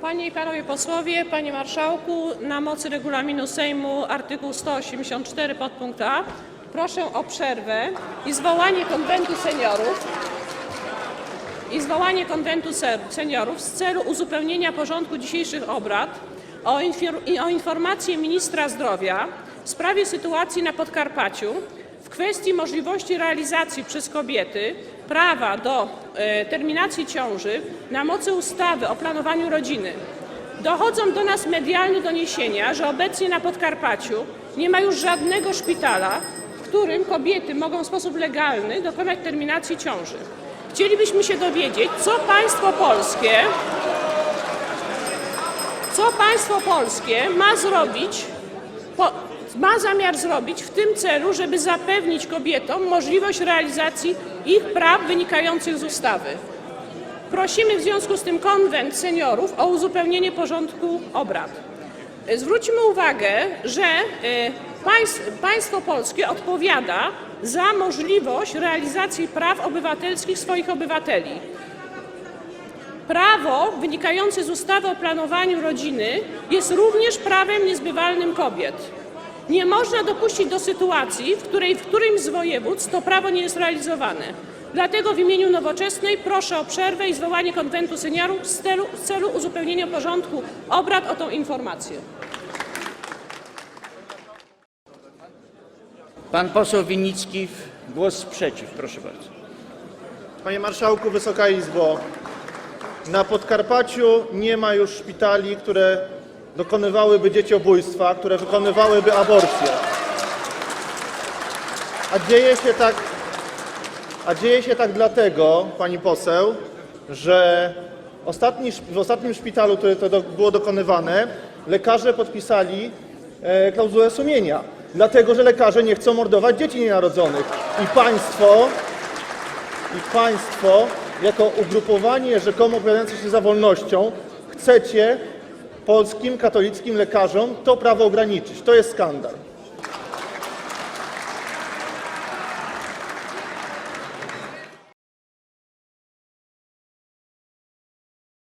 Panie i Panowie Posłowie, Panie Marszałku, na mocy regulaminu Sejmu artykuł 184 podpunkt A proszę o przerwę i zwołanie konwentu seniorów i zwołanie konwentu se- seniorów z celu uzupełnienia porządku dzisiejszych obrad o, infior- i o informację ministra zdrowia w sprawie sytuacji na Podkarpaciu w kwestii możliwości realizacji przez kobiety prawa do e, terminacji ciąży na mocy ustawy o planowaniu rodziny. Dochodzą do nas medialne doniesienia, że obecnie na Podkarpaciu nie ma już żadnego szpitala, w którym kobiety mogą w sposób legalny dokonać terminacji ciąży. Chcielibyśmy się dowiedzieć, co państwo polskie, co państwo polskie ma zrobić, ma zamiar zrobić w tym celu, żeby zapewnić kobietom możliwość realizacji ich praw wynikających z ustawy. Prosimy w związku z tym konwent seniorów o uzupełnienie porządku obrad. Zwróćmy uwagę, że e, państw, państwo polskie odpowiada za możliwość realizacji praw obywatelskich swoich obywateli. Prawo wynikające z ustawy o planowaniu rodziny jest również prawem niezbywalnym kobiet. Nie można dopuścić do sytuacji, w której w którymś z województw to prawo nie jest realizowane. Dlatego w imieniu Nowoczesnej proszę o przerwę i zwołanie konwentu seniorów w celu, w celu uzupełnienia porządku obrad o tą informację. Pan poseł Winnicki, głos sprzeciw, proszę bardzo. Panie Marszałku, Wysoka Izbo, na Podkarpaciu nie ma już szpitali, które dokonywałyby dzieciobójstwa, które wykonywałyby aborcje. A dzieje się tak, a dzieje się tak dlatego, pani poseł, że ostatni, w ostatnim szpitalu, które to do, było dokonywane, lekarze podpisali e, klauzulę sumienia, dlatego że lekarze nie chcą mordować dzieci nienarodzonych. I państwo i państwo, jako ugrupowanie rzekomo opowiadające się za wolnością, chcecie polskim katolickim lekarzom to prawo ograniczyć. To jest skandal.